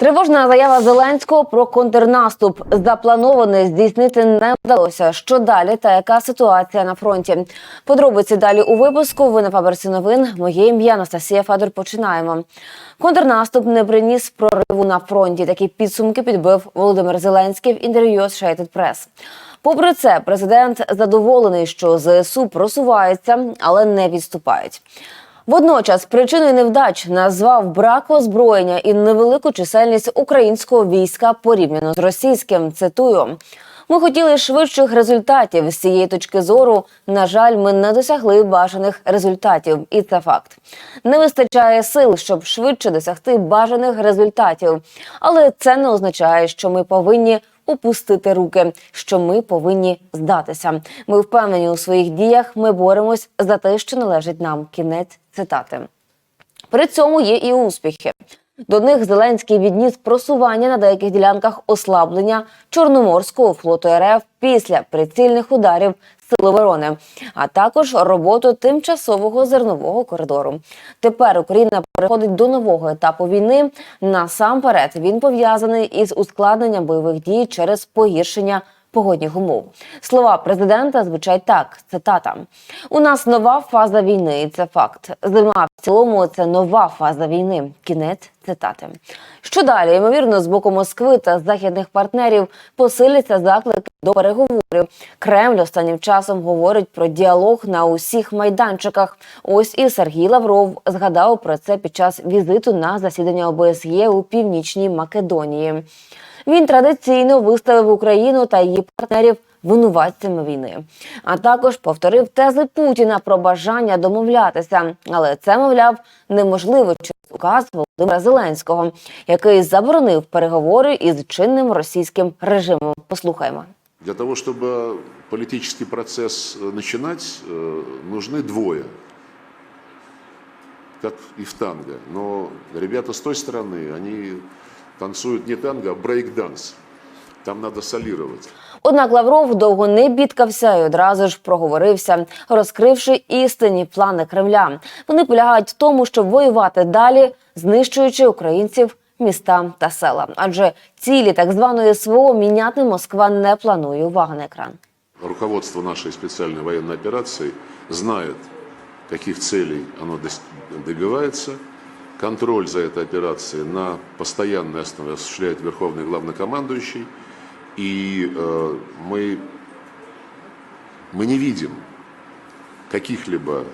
Тривожна заява Зеленського про контрнаступ заплановане здійснити не вдалося. Що далі та яка ситуація на фронті? Подробиці далі у випуску. Ви на фабриці новин. Моє ім'я Анастасія Федор. Починаємо. Контрнаступ не приніс прориву на фронті. Такі підсумки підбив Володимир Зеленський в інтерв'ю з Press. Попри це, президент задоволений, що ЗСУ просуваються, але не відступають. Водночас причиною невдач назвав брак озброєння і невелику чисельність українського війська порівняно з російським. Цитую. Ми хотіли швидших результатів з цієї точки зору. На жаль, ми не досягли бажаних результатів, і це факт. Не вистачає сил, щоб швидше досягти бажаних результатів. Але це не означає, що ми повинні опустити руки, що ми повинні здатися. Ми впевнені у своїх діях. Ми боремось за те, що належить нам. Кінець цитати. При цьому є і успіхи. До них Зеленський відніс просування на деяких ділянках ослаблення Чорноморського флоту РФ після прицільних ударів Сил оборони, а також роботу тимчасового зернового коридору. Тепер Україна переходить до нового етапу війни. Насамперед він пов'язаний із ускладненням бойових дій через погіршення погодних умов. Слова президента звучать так: цитата: у нас нова фаза війни, і це факт. Зима в цілому це нова фаза війни. Кінець цитати. Що далі? Ймовірно, з боку Москви та західних партнерів посиляться заклики до переговорів. Кремль останнім часом говорить про діалог на усіх майданчиках. Ось і Сергій Лавров згадав про це під час візиту на засідання ОБСЄ у північній Македонії Він традиційно виставив Україну та її партнерів винуватцями війни, а також повторив тези Путіна про бажання домовлятися. Але це, мовляв, неможливо через указ Володимира Зеленського, який заборонив переговори із чинним російським режимом. Послухаймо. Для того, чтобы политический процесс э, начинать, э, нужны двое, как и в танго. Но ребята с той стороны, они танцуют не танго, а брейк-данс. Там надо солировать. Однак Лавров довго не бідкався і одразу ж проговорився, розкривши істинні плани Кремля. Вони полягають в тому, щоб воювати далі, знищуючи українців. Міста та села, адже цілі так званої СВО міняти Москва не планує. Увага на екран. Руководство нашей специальной военной операции знает, каких целей оно дос- добивается. Контроль за этой операцией на постоянной основе осуществляет Верховный Главнокомандующий. И э, мы, мы не видим каких-либо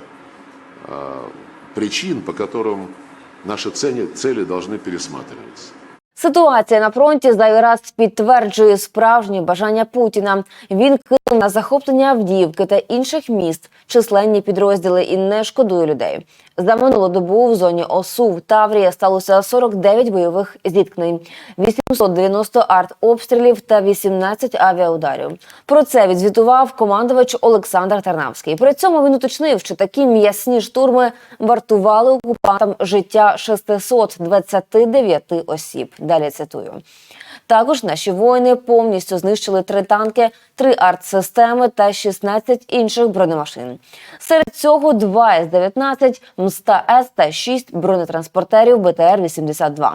э, причин, по которым наши цели, цели должны пересматриваться. Ситуація на фронті зайвий підтверджує справжнє бажання Путіна. Він кинув на захоплення Авдіївки та інших міст численні підрозділи і не шкодує людей. За минулу добу в зоні ОСУ в Таврії сталося 49 бойових зіткнень, 890 артобстрілів та 18 авіаударів. Про це відзвітував командувач Олександр Тарнавський. При цьому він уточнив, що такі м'ясні штурми вартували окупантам життя 629 осіб. Далі цитую. Також наші воїни повністю знищили три танки, три артсистеми та 16 інших бронемашин. Серед цього два С-19, МСТА-С та 6 бронетранспортерів БТР-82.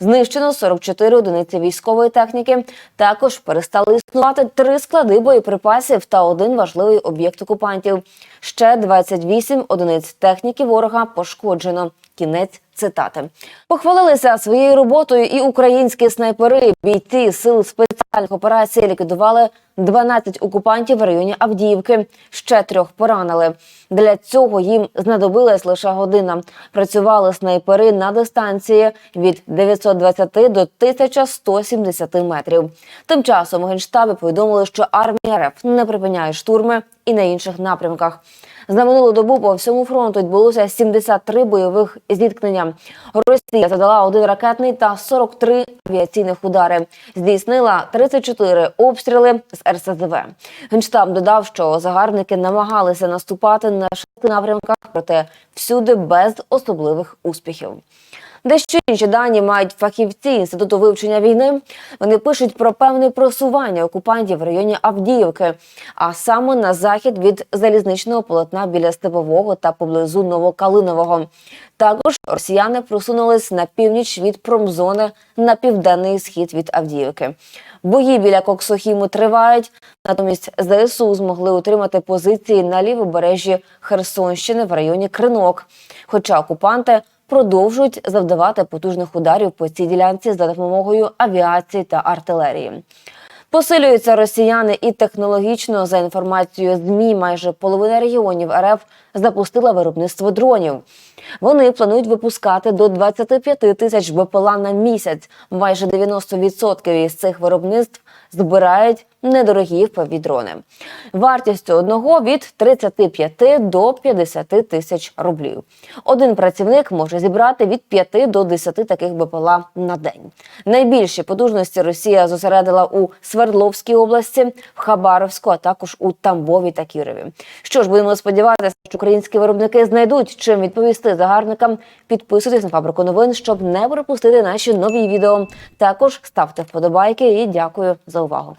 Знищено 44 одиниці військової техніки. Також перестали існувати три склади боєприпасів та один важливий об'єкт окупантів. Ще 28 одиниць техніки ворога пошкоджено. Кінець цитати похвалилися своєю роботою і українські снайпери. Бійці сил спеціальних операцій ліквідували 12 окупантів в районі Авдіївки. Ще трьох поранили. Для цього їм знадобилась лише година. Працювали снайпери на дистанції від 920 до 1170 метрів. Тим часом у генштабі повідомили, що армія РФ не припиняє штурми і на інших напрямках. За минулу добу по всьому фронту відбулося 73 бойових зіткнення. Росія задала один ракетний та 43 авіаційних удари. Здійснила 34 обстріли з РСЗВ. Генштаб додав, що загарбники намагалися наступати на шести напрямках, проте всюди без особливих успіхів. Дещо інші дані мають фахівці інституту вивчення війни. Вони пишуть про певне просування окупантів в районі Авдіївки, а саме на захід від залізничного полотна біля Степового та поблизу Новокалинового. Також росіяни просунулись на північ від промзони на південний схід від Авдіївки. Бої біля Коксохіму тривають. Натомість ЗСУ змогли утримати позиції на лівобережжі Херсонщини в районі Кринок. Хоча окупанти продовжують завдавати потужних ударів по цій ділянці за допомогою авіації та артилерії. Посилюються росіяни і технологічно за інформацією змі, майже половина регіонів РФ запустила виробництво дронів. Вони планують випускати до 25 тисяч БПЛА на місяць. Майже 90% із цих виробництв збирають недорогі впеві дрони. Вартістю одного від 35 до 50 тисяч рублів. Один працівник може зібрати від 5 до 10 таких БПЛА на день. Найбільші потужності Росія зосередила у Свердловській області, в Хабаровську, а також у Тамбові та Кірові. Що ж, будемо сподіватися, що українські виробники знайдуть чим відповісти загарбникам. Підписуйтесь на фабрику новин, щоб не пропустити наші нові відео. Також ставте вподобайки і дякую за увагу.